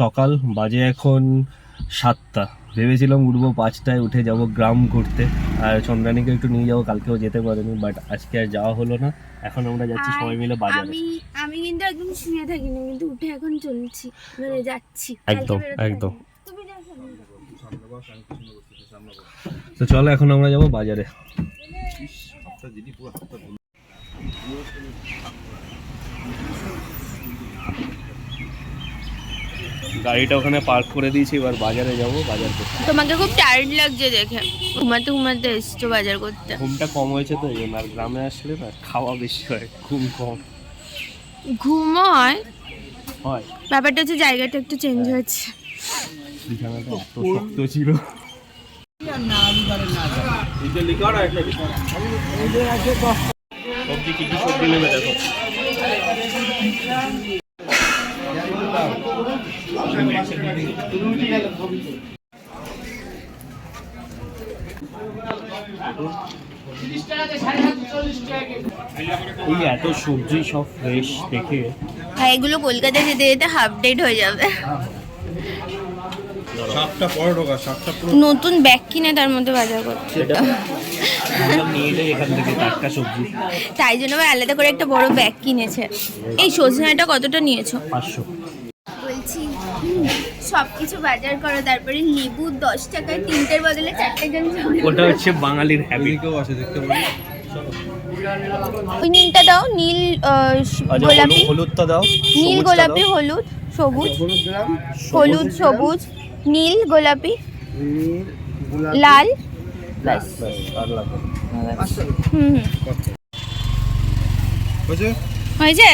সকাল বাজে এখন সাতটা। ভেবেছিলাম উঠবো পাঁচটায় উঠে যাব গ্রাম ঘুরতে। আর চন্দ্রানীকে একটু নিয়ে যাব কালকেও যেতে পারেনি বাট আজকে আর যাওয়া হলো না। এখন আমরা যাচ্ছি সবাই মিলে বাজারে। আমি আমি কিন্তু একদম শুয়ে থাকি না কিন্তু উঠে এখন চলছি। মানে যাচ্ছি একদম, একদম। পারিনি। তুমি যাও সামনে। তো চলো এখন আমরা যাব বাজারে। গাড়িটা ওখানে পার্ক করে দিয়েছি এবার বাজারে যাব বাজার করতে। তোমাকে খুব টায়ার্ড লাগছে দেখে। ঘুমাতে ঘুমাতে এসছো বাজার করতে। ঘুমটা কম হয়েছে তো এই আর গ্রামে আসলে না খাওয়া বেশি হয় ঘুম কম। ঘুমও হয়। হয়। ব্যাপারটা হচ্ছে জায়গাটা একটু চেঞ্জ হয়েছে। বিছানাটা এত শক্ত ছিল। সবজি কি কি সবজি নেবে দেখো? এই এত সবজি সব ফ্রেশ দেখে। হ্যাঁ এগুলো কলকাতা যেতে যেতে হাফ ডেট হয়ে যাবে। সাতটা পরে ঢোকা সাতটা পুরো নতুন ব্যাগ কিনে তার মধ্যে বাজার সবজি। তাই জন্য আবার আলাদা করে একটা বড় ব্যাগ কিনেছে। এই সজনাটা কতটা নিয়েছো? পাঁচশো। সব কিছু বাজার করো তারপরে লেবু দশ টাকায় তিনটের বদলে চারটে জন ওটা হচ্ছে বাঙালির হ্যাবিট এদিকেও আছে দেখতে পারি ওই নীলটা দাও নীল আচ্ছা গোলাপি। হলুদটা দাও নীল গোলাপি হলুদ সবুজ। হলুদ সবুজ নীল গোলাপি। লাল। ব্যাস, আর হুম হয়েছে?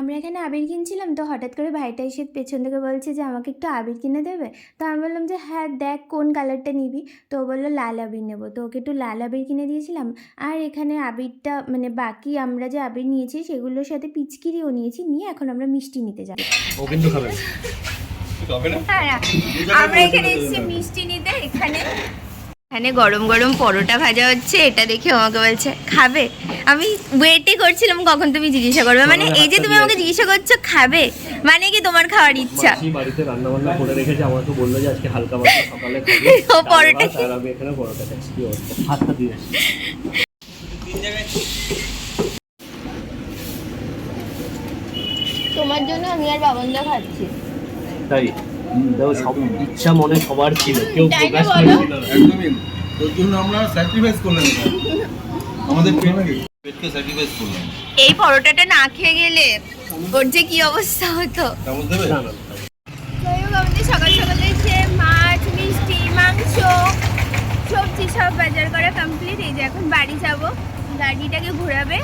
আমরা এখানে আবির কিনছিলাম তো হঠাৎ করে ভাইটা এসে পেছন থেকে বলছে যে আমাকে একটু আবির কিনে দেবে? তো আমি বললাম যে হ্যাঁ দেখ কোন কালারটা নিবি? তো ও বলল লাল আবির নেব। তো ওকে একটু লাল আবির কিনে দিয়েছিলাম। আর এখানে আবিরটা মানে বাকি আমরা যে আবির নিয়েছি সেগুলোর সাথে পিচকিরিও নিয়েছি। নিয়ে এখন আমরা মিষ্টি নিতে যাব। ও কিন্তু খাবে। না। হবে না হ্যাঁ আমরা এখানে এসেছি মিষ্টি নিতে। এখানে এখানে গরম গরম পরোটা ভাজা হচ্ছে এটা দেখে আমাকে বলছে খাবে? আমি ওয়েটই করছিলাম কখন তুমি জিজ্ঞাসা করবে? মানে এই যে তুমি আমাকে জিজ্ঞাসা করছ খাবে? মানে কি তোমার খাওয়ার ইচ্ছা? বাড়িতে রান্না বান্না করে রেখেছে আমাকে বলল যে আজকে হালকা পাতলা সকালে ও পরোটা আমি এখানে পরোটা খাচ্ছি কি অবস্থা? হাতটা দিয়ে তোমার জন্য আমি আর বাবনদা খাচ্ছি। তাই? সব ইচ্ছা মনে সবার ছিল কেউ প্রকাশ? করেছিল একদমই। তোর জন্য আমরা স্যাক্রিফাইস করলাম আমাদের পেটকে পেটকে স্যাক্রিফাইস করলাম। এই পরোটাটা না খেয়ে গেলে ওর যে কি অবস্থা হতো? চামচ দেবে? আমাদের সকাল সকালে এসে মাছ মিষ্টি মাংস সবজি সব বাজার করা কমপ্লিট এই যে এখন বাড়ি যাব। গাড়িটাকে ঘোরাবে।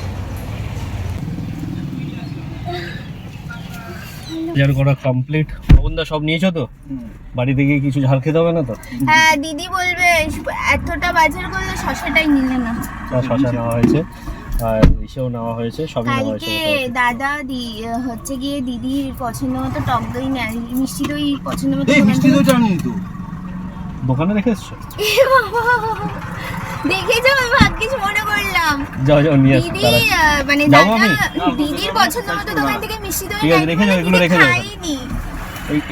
বাজার করা কমপ্লিট বন্ধা সব নিয়েছো তো? বাড়িতে গিয়ে কিছু ঝাল খেতে হবে না তো? হ্যাঁ দিদি বলবে এতটা বাজার করলে শশাটাই নিলে না। শশা নেওয়া হয়েছে। আর ইসেও নেওয়া হয়েছে সবই নেওয়া হয়েছে দাদা দি- হচ্ছে গিয়ে দিদির পছন্দ মতো টক দই নেয়। মিষ্টি দই পছন্দ মতো এই মিষ্টি তো জানি তো। দোকানে রেখে এসছো? এ বাবা! দেখেছ? আমি ভাগ্যিস মনে করলাম। যাও যাও নিয়ে আসো দিদি মানে যাব আমি? দিদির পছন্দ মতো দোকান থেকে মিষ্টি দই ঠিক আছে, রেখে যাও, এগুলো রেখে যাও।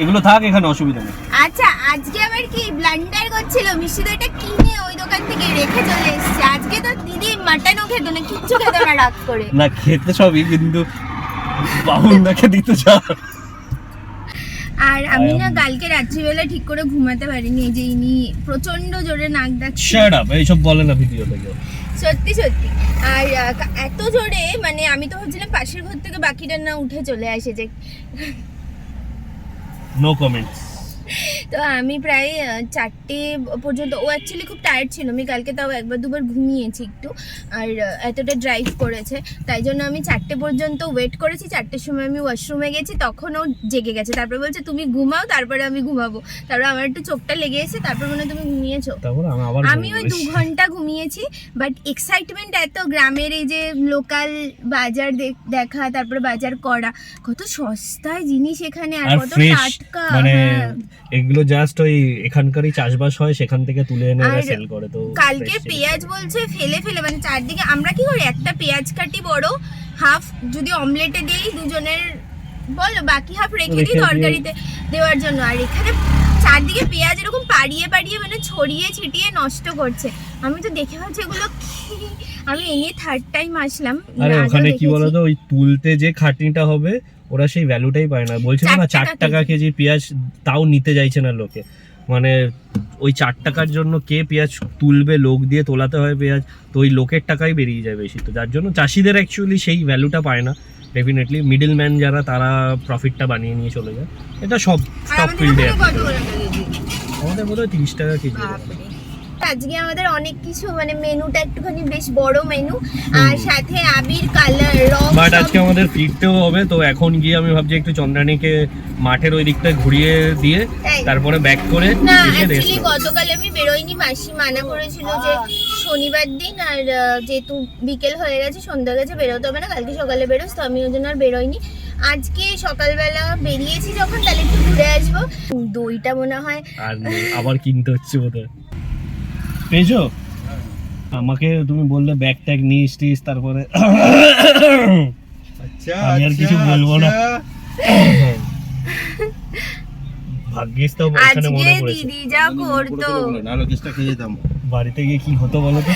এগুলো থাক এখানে অসুবিধা নেই। আচ্ছা আজকে আবার কি ব্লান্ডার করছিল? মিষ্টি দইটা কিনে ওই দোকান থেকে রেখে চলে এসেছে। আজকে তো দিদি মাটনও খেতো না কিচ্ছু খেতো না করে। না খেতে সবই কিন্তু বাহুন্দাকে দিতে চাও আর আমি না কালকে রাত্রিবেলা ঠিক করে ঘুমাতে পারিনি এই যে ইনি প্রচণ্ড জোরে নাক ডাকছে। শাট আপ এইসব বলে না ভিডিওতে কেউ সত্যি সত্যি। আর এত জোরে মানে আমি তো ভাবছিলাম পাশের ঘর থেকে বাকিটা না উঠে চলে আসে যে নো কমেন্টস তো আমি প্রায় চারটে পর্যন্ত ও অ্যাকচুয়ালি খুব টায়ার্ড ছিল। আমি কালকে তাও একবার দুবার ঘুমিয়েছি একটু আর এতটা ড্রাইভ করেছে। তাই জন্য আমি চারটে পর্যন্ত ওয়েট করেছি। চারটের সময় আমি ওয়াশরুমে গেছি তখন ও জেগে গেছে। তারপরে বলছে তুমি ঘুমাও তারপরে আমি ঘুমাবো। তারপরে আমার একটু চোখটা লেগে এসে তারপর মনে হয় তুমি ঘুমিয়েছো। আমি ওই দু ঘণ্টা ঘুমিয়েছি বাট এক্সাইটমেন্ট এত গ্রামের এই যে লোকাল বাজার দেখ- তারপরে বাজার করা কত সস্তায় জিনিস এখানে আর আর কত টাটকা মানে হ্যাঁ। এগুলো জাস্ট ওই এখানকারই চাষবাস হয় সেখান থেকে তুলে এনে আর সেল করে তো কালকে পেঁয়াজ বলছে ফেলে ফেলে মানে চারদিকে আমরা কি করি? একটা পেঁয়াজ কাটি বড় হাফ যদি অমলেটে দিই দুজনের বলো বাকি হাফ রেখে দিই তরকারিতে দেওয়ার জন্য। আর এখানে চারদিকে পেঁয়াজ এরকম পাড়িয়ে পাড়িয়ে মানে ছড়িয়ে ছিটিয়ে নষ্ট করছে। আমি তো দেখে ভাবছি এগুলো আমি এই নিয়ে থার্ড টাইম আসলাম আরে ওখানে কি। বলতো ওই তুলতে যে খাটনিটা হবে ওরা সেই ভ্যালুটাই পায় না। বলছিল না চার টাকা কেজি। পেঁয়াজ তাও নিতে চাইছে না লোকে। মানে ওই চার টাকার জন্য কে পেঁয়াজ তুলবে লোক দিয়ে তোলাতে হয় পেঁয়াজ তো ওই লোকের টাকাই বেরিয়ে যায় বেশি। তো যার জন্য চাষিদের অ্যাকচুয়ালি সেই ভ্যালুটা পায় না। ডেফিনেটলি মিডল ম্যান যারা তারা প্রফিটটা বানিয়ে নিয়ে চলে যায়। এটা সব সব ফিল্ডে? আমাদের বোধ হয় তিরিশ টাকা কেজি। আজকে আমাদের অনেক কিছু মানে মেনুটা একটুখানি বেশ বড় মেনু আর সাথে আবির কালার রং বাট আজকে আমাদের ফিরতেও হবে তো এখন গিয়ে আমি ভাবছি একটু চন্দ্রানীকে মাঠের ওই দিকটা ঘুরিয়ে দিয়ে তারপরে ব্যাক করে না অ্যাকচুয়ালি গতকাল আমি বেরোইনি মাসি মানা করেছিল যে শনিবার দিন আর যেহেতু বিকেল হয়ে গেছে সন্ধ্যা গেছে বেরোতে হবে না কালকে সকালে বেরোস তো আমি ওই জন্য আর বেরোইনি। আজকে সকালবেলা বেরিয়েছি যখন তাহলে একটু ঘুরে আসব। দইটা মনে হয় আর আবার কিনতে হচ্ছে বোধহয়। পেয়েছ? আমাকে তুমি বললে ব্যাগ ট্যাগ নিস টিস তারপরে আচ্ছা আমি আর কিছু বলব না। ভাগ্যিস তো আজকে মনে পড়েছে। দিদি যা করতো। নাহলে কেসটা খেয়ে যেতাম। বাড়িতে গিয়ে কি হতো বলো তো?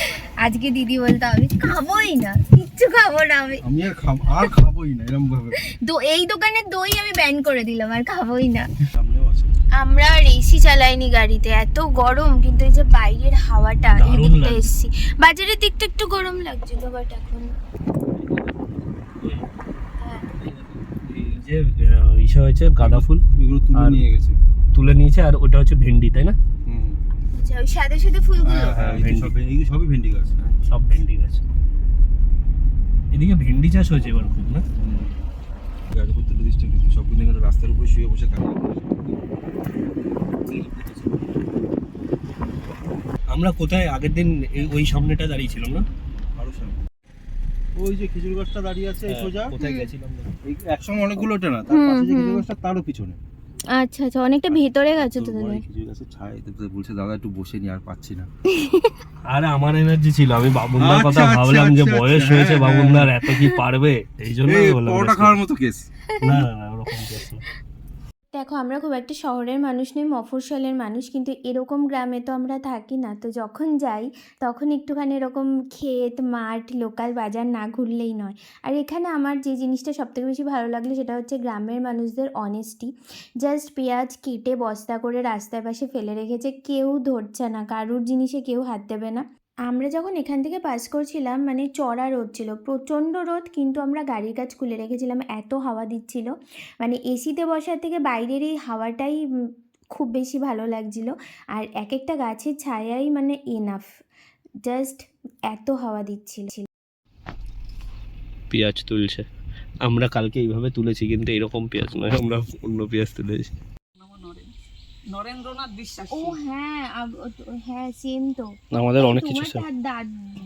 আজকে দিদি বলতো আমি খাবোই না কিচ্ছু খাব না আমি। আমি আর খাব আর খাবোই না এরকম ভাবে। তো এই দোকানের দই আমি ব্যান করে দিলাম আর খাবোই না। আমরা আর এসি চালাইনি গাড়িতে। এত গরম কিন্তু এই যে বাইরের হাওয়াটা এই দারুণ দিকটা লাগছে। এসছি বাজারের দিকটা একটু গরম লাগছিল বাট এখন। যে ইসে হয়েছে গাঁদা ফুল। এগুলো তুলে নিয়ে গেছে। তুলে নিয়েছে আর ওটা হচ্ছে ভেন্ডি তাই না? হুম। আচ্ছা ওই সাদা সাদা ফুলগুলো? হ্যাঁ হ্যাঁ এই সবই ভেন্ডি গাছ হ্যাঁ। সব ভেন্ডি গাছ। এদিকে ভেন্ডি চাষ হয়েছে এবার খুব না? গাড়ি করতে সব রাস্তার উপরে শুয়ে বসে থাকে। আমরা কোথায়? আগের দিন ওই সামনেটা দাঁড়িয়ে ছিলাম না? আরও সামনে ওই যে খেজুর গাছটা দাঁড়িয়ে আছে সোজা। কোথায় গেছিলাম অনেকগুলো ওটা না তার পাশে যে খেজুর গাছটা তারও পিছনে। আচ্ছা আচ্ছা অনেকটা ভেতরে গেছে তো খেজুর ছায় তো বলছে দাদা একটু বসে নি আর পাচ্ছি না। আরে আমার এনার্জি ছিল আমি বাবুনদার কথা আচ্ছা, আচ্ছা, ভাবলাম যে আচ্ছা, বয়স আচ্ছা, হয়েছে হ্যাঁ, বাবুনদার এত কি পারবে? এই জন্য বললাম পরোটা খাওয়ার মতো কেস না না না ওরকম কেস না। দেখো, আমরা খুব একটা শহরের মানুষ নই, মফস্বলের মানুষ, কিন্তু এরকম গ্রামে তো আমরা থাকি না। তো যখন যাই, তখন একটুখানি এরকম ক্ষেত, মাঠ, লোকাল বাজার না ঘুরলেই নয়। আর এখানে আমার যে জিনিসটা সবথেকে বেশি ভালো লাগল, সেটা হচ্ছে গ্রামের মানুষদের অনেস্টি জাস্ট পেঁয়াজ কেটে বস্তা করে রাস্তার পাশে ফেলে রেখেছে, কেউ ধরছে না, কারুর জিনিসে কেউ হাত দেবে না। আমরা যখন এখান থেকে পাস করছিলাম মানে চড়া রোদ ছিল, প্রচণ্ড রোদ কিন্তু আমরা গাড়ির কাজ খুলে রেখেছিলাম, এত হাওয়া দিচ্ছিল। মানে এসিতে বসার থেকে বাইরের এই হাওয়াটাই খুব বেশি ভালো লাগছিল। আর এক একটা গাছের ছায়াই মানে এনাফ জাস্ট এত হাওয়া দিচ্ছিল। পেঁয়াজ তুলছে। আমরা কালকে এইভাবে তুলেছি কিন্তু এরকম পেঁয়াজ নয়, আমরা অন্য পেঁয়াজ তুলেছি। নরেন্দ্রনাথ বিশ্বাস। ও হ্যাঁ আব- ও তো- হ্যাঁ সেম তো। আমাদের অনেক কিছু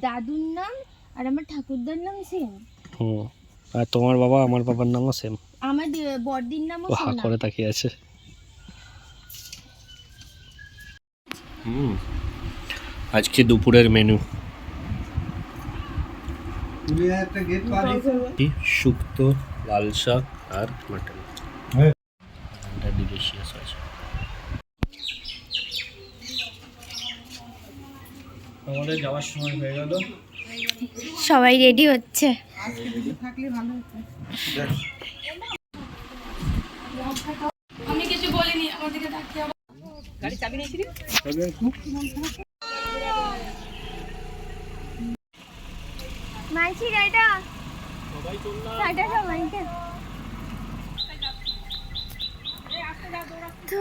দাদুর নাম আর আমার ঠাকুরদার নাম সেম হুম আর তোমার বাবা আমার বাবার নামও সেম আমার বড়দির নামও ও হা করে তাকিয়ে আছে। হুম আজকে দুপুরের মেনু শুক্তো লাল শাক আর মাটন হ্যাঁ। এটা ডিলিশিয়াস আছে আমাদের যাওয়ার সময় হয়ে গেল। সবাই রেডি হচ্ছে। থাকলে ভালো হতো গাড়ি চাবি নিয়েছিলি মাইছি টাটা টাটা সবাইকে তো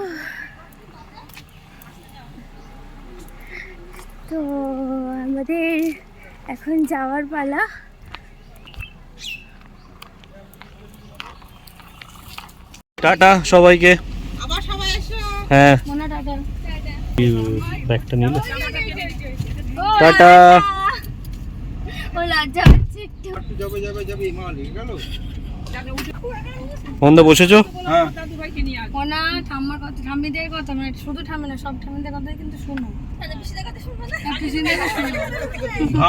তো আমাদের এখন যাওয়ার পালা। টাটা সবাইকে। আবার সবাই এসো। হ্যাঁ। টাটা। ব্যাগটা নিলে। টাটা। ও লজ্জা হচ্ছে একটু। যাবে যাবে যাবে গেল। বন্ধ বসেছো? হ্যাঁ। ওনা ঠাম্মার কথা ঠাম্মিদের কথা মানে শুধু ঠাম্মি না সব ঠাম্মিদের কথাই কিন্তু শুনো। পিসিদের কথা শুনব না?